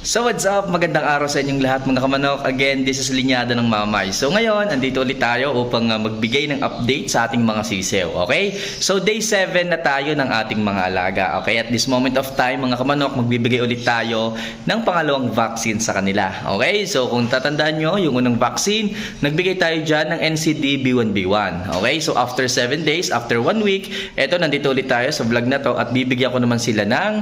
So what's up? Magandang araw sa inyong lahat mga kamanok. Again, this is Linyada ng Mamay. So ngayon, andito ulit tayo upang uh, magbigay ng update sa ating mga sisew. Okay? So day 7 na tayo ng ating mga alaga. Okay? At this moment of time mga kamanok, magbibigay ulit tayo ng pangalawang vaccine sa kanila. Okay? So kung tatandaan nyo, yung unang vaccine, nagbigay tayo dyan ng NCD B1B1. Okay? So after 7 days, after 1 week, eto nandito ulit tayo sa vlog na to at bibigyan ko naman sila ng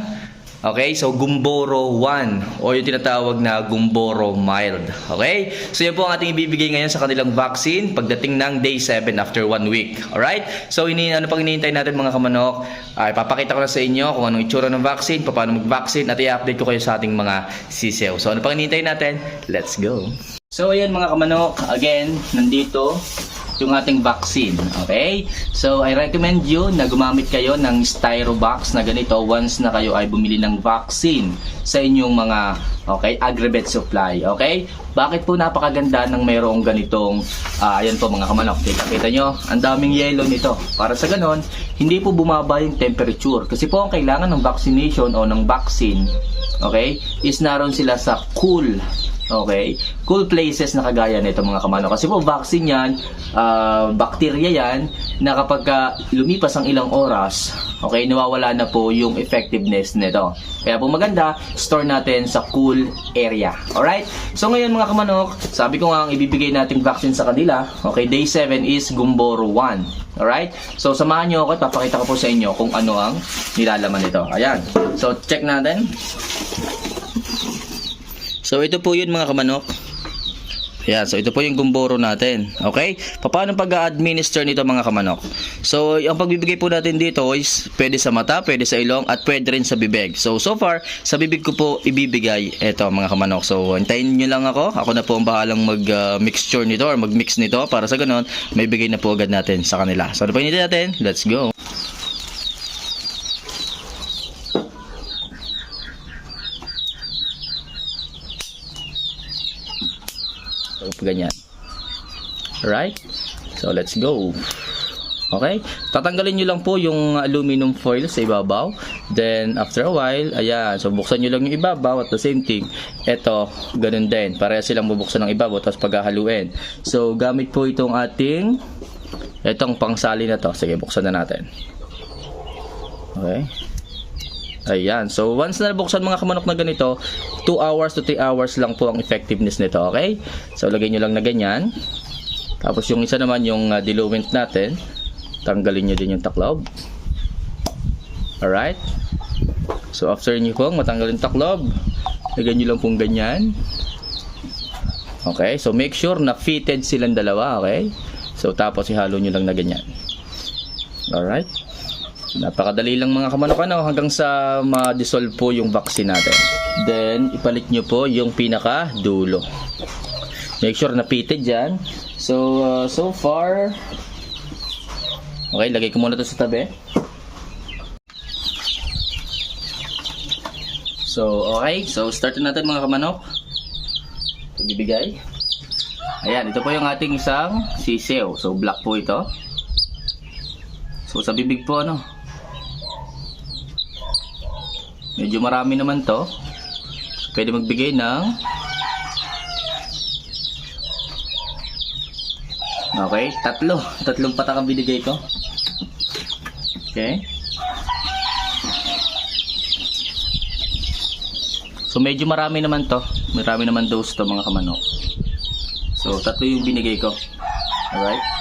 Okay, so Gumboro 1 o yung tinatawag na Gumboro Mild. Okay? So yan po ang ating ibibigay ngayon sa kanilang vaccine pagdating ng day 7 after 1 week. Alright? So ini ano pang hinihintay natin mga kamanok? Ay papakita ko na sa inyo kung anong itsura ng vaccine, paano mag-vaccine at i-update ko kayo sa ating mga sisew. So ano pang hinihintay natin? Let's go. So ayan mga kamanok, again, nandito yung ating vaccine. Okay? So, I recommend you na gumamit kayo ng styro box na ganito once na kayo ay bumili ng vaccine sa inyong mga okay, aggregate supply. Okay? Bakit po napakaganda ng mayroong ganitong ah, ayan po mga kamanok. Kita, kita nyo, ang daming yellow nito. Para sa ganon, hindi po bumaba yung temperature. Kasi po ang kailangan ng vaccination o ng vaccine, okay, is naroon sila sa cool Okay? Cool places na kagaya nito mga kamano. Kasi po vaccine yan, ah, bacteria yan, na kapag ah, lumipas ang ilang oras, okay, nawawala na po yung effectiveness nito. Kaya po maganda, store natin sa cool area. Alright? So ngayon mga kamanok, sabi ko nga ang ibibigay nating vaccine sa kanila, okay, day 7 is Gumboro 1. Alright? So samahan nyo ako at papakita ko po sa inyo kung ano ang nilalaman nito. Ayan. So check natin. So ito po yun mga kamanok. Ayan, so ito po yung gumboro natin. Okay? Paano pag-administer nito mga kamanok? So, ang pagbibigay po natin dito is pwede sa mata, pwede sa ilong, at pwede rin sa bibig. So, so far, sa bibig ko po ibibigay ito mga kamanok. So, hintayin nyo lang ako. Ako na po ang bahalang mag-mixture nito or mag-mix nito para sa ganun, may bigay na po agad natin sa kanila. So, ano pa natin? Let's go. So, ganyan. Alright? So, let's go. Okay? Tatanggalin nyo lang po yung aluminum foil sa ibabaw. Then, after a while, ayan. So, buksan nyo lang yung ibabaw at the same thing. Ito, ganun din. Pareha silang bubuksan ng ibabaw tapos paghahaluin. So, gamit po itong ating itong pangsali na to. Sige, buksan na natin. Okay? Ayan. So, once na nabuksan mga kamanok na ganito, 2 hours to 3 hours lang po ang effectiveness nito. Okay? So, lagay nyo lang na ganyan. Tapos, yung isa naman, yung uh, diluent natin, tanggalin nyo din yung taklob. Alright? So, after nyo pong matanggal yung taklob, lagay nyo lang pong ganyan. Okay? So, make sure na fitted silang dalawa. Okay? So, tapos ihalo nyo lang na ganyan. Alright? Napakadali lang mga kamanok ano hanggang sa ma-dissolve po yung vaccine natin. Then ipalit nyo po yung pinaka dulo. Make sure na pitted dyan. So uh, so far Okay, lagay ko muna to sa tabi. So, okay. So, start na natin mga kamanok. Ito bibigay. Ayan, ito po yung ating isang sisew. So, black po ito. So, sa bibig po, ano, Medyo marami naman to. Pwede magbigay ng Okay, tatlo. Tatlong patak ang binigay ko. Okay. So medyo marami naman to. Marami naman dose to mga kamanok. So tatlo yung binigay ko. Alright.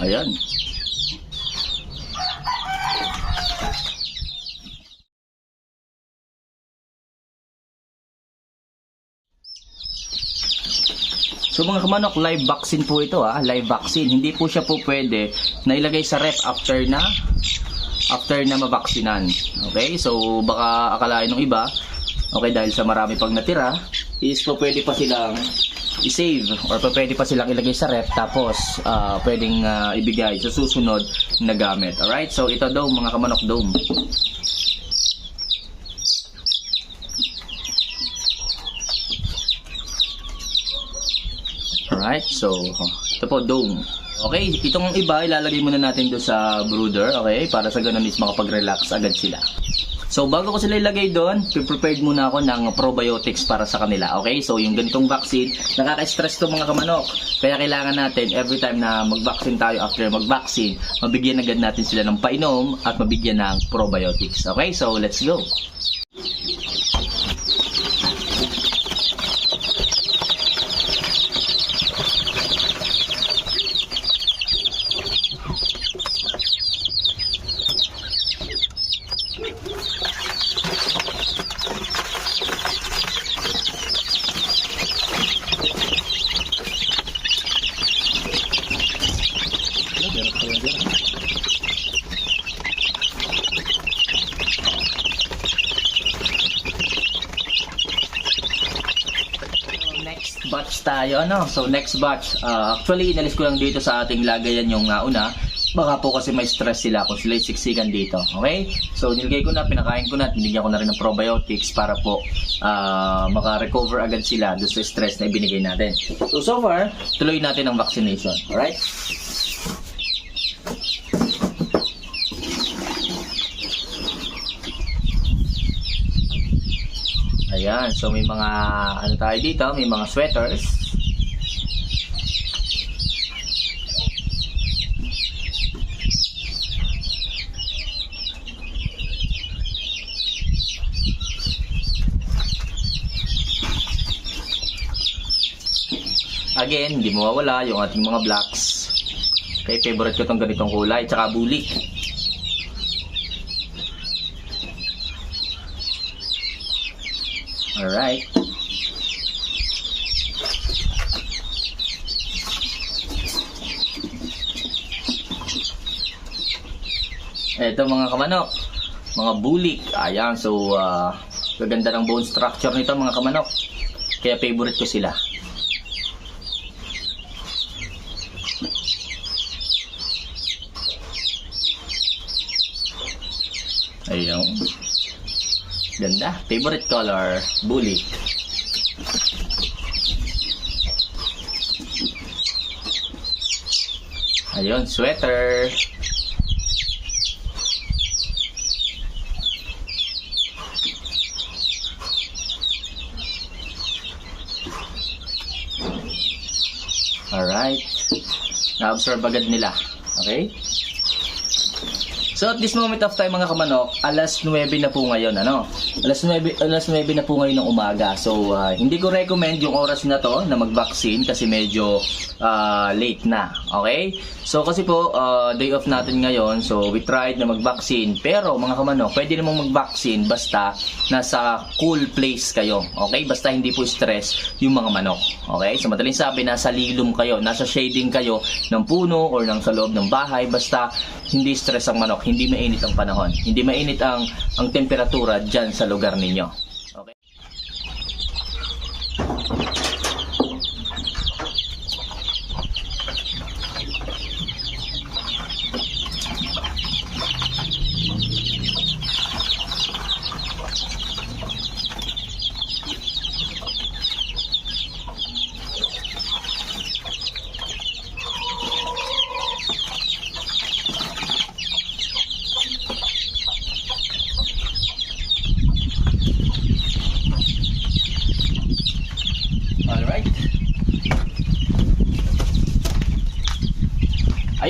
Ayan. So mga kamanok, live vaccine po ito ah, live vaccine. Hindi po siya po pwede na ilagay sa ref after na after na mabaksinan. Okay? So baka akalain ng iba, okay dahil sa marami pang natira, is po pwede pa silang i-save or pwede pa silang ilagay sa ref tapos ah, pwedeng ah, ibigay sa susunod na gamit. Alright? So ito daw mga kamanok dome. Alright? So ito po dome. Okay, itong iba ilalagay muna natin doon sa brooder, okay? Para sa ganun is makapag-relax agad sila. So bago ko sila ilagay doon, prepared muna ako ng probiotics para sa kanila. Okay? So yung ganitong vaccine, nakaka-stress to mga kamanok. Kaya kailangan natin every time na mag-vaccine tayo after mag-vaccine, mabigyan agad natin sila ng painom at mabigyan ng probiotics. Okay? So let's go. So, next tayo, ano? So, next batch. ah, actually, inalis ko lang dito sa ating lagayan yung uh, una. Baka po kasi may stress sila kung sila siksikan dito. Okay? So, nilagay ko na, pinakain ko na, at binigyan ko na rin ng probiotics para po ah, maka-recover agad sila doon sa stress na ibinigay natin. So, so far, tuloy natin ang vaccination. Alright? Ayan, so may mga ano tayo dito, may mga sweaters. Again, hindi mawawala yung ating mga blacks. Okay, favorite ko tong ganitong kulay, tsaka bulik. Alright. Ito mga kamanok, mga bulik. Ayan, so uh, gaganda ng bone structure nito mga kamanok. Kaya favorite ko sila. Ayun. Ganda. Favorite color, bully. Ayun, sweater. Alright. Na-observe agad nila. Okay? So at this moment of time mga kamanok, alas 9 na po ngayon, ano? Alas 9, alas 9 na po ngayon ng umaga. So ah, hindi ko recommend yung oras na to na mag-vaccine kasi medyo ah, late na. Okay? So kasi po ah, day off natin ngayon. So we tried na mag-vaccine. Pero mga kamanok, pwede namang mag-vaccine basta nasa cool place kayo. Okay? Basta hindi po stress yung mga manok. Okay? So madaling sabi, nasa lilom kayo, nasa shading kayo ng puno or ng sa loob ng bahay. Basta hindi stress ang manok, hindi mainit ang panahon, hindi mainit ang ang temperatura diyan sa lugar ninyo. Okay? Alright.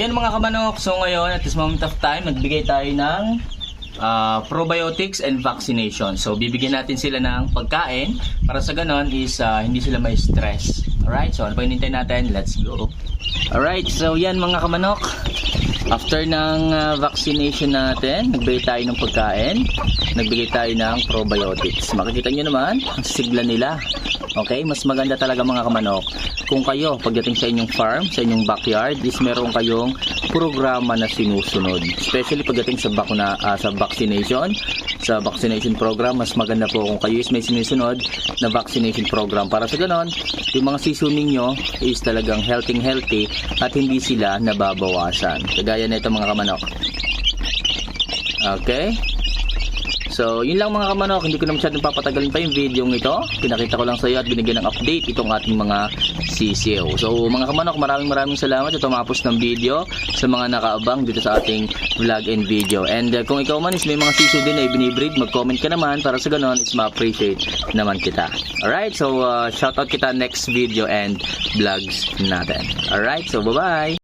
Ayun mga kamanok, so ngayon at this moment of time, nagbigay tayo ng ah, probiotics and vaccination. So bibigyan natin sila ng pagkain para sa ganon is ah, hindi sila may stress. Alright, so ano pa hinintay natin? Let's go. Alright, so yan mga kamanok. After ng ah, vaccination natin, nagbigay tayo ng pagkain, nagbigay tayo ng probiotics. Makikita nyo naman, ang sigla nila. Okay, mas maganda talaga mga kamanok kung kayo pagdating sa inyong farm, sa inyong backyard, is meron kayong programa na sinusunod. Especially pagdating sa bakuna ah, sa vaccination, sa vaccination program, mas maganda po kung kayo is may sinusunod na vaccination program para sa ganon, yung mga siso ninyo is talagang healthy healthy at hindi sila nababawasan. Kagaya na ito mga kamanok. Okay? So yun lang mga kamanok. Hindi ko na masyadong papatagalin pa yung video ito. Pinakita ko lang sa iyo at binigyan ng update itong ating mga sisiyo. So, mga kamanok, maraming maraming salamat sa tumapos ng video sa mga nakaabang dito sa ating vlog and video. And uh, kung ikaw man is may mga sisiyo din na ibinibreed, mag-comment ka naman para sa ganon is ma-appreciate naman kita. Alright, so uh, shoutout kita next video and vlogs natin. Alright, so bye-bye!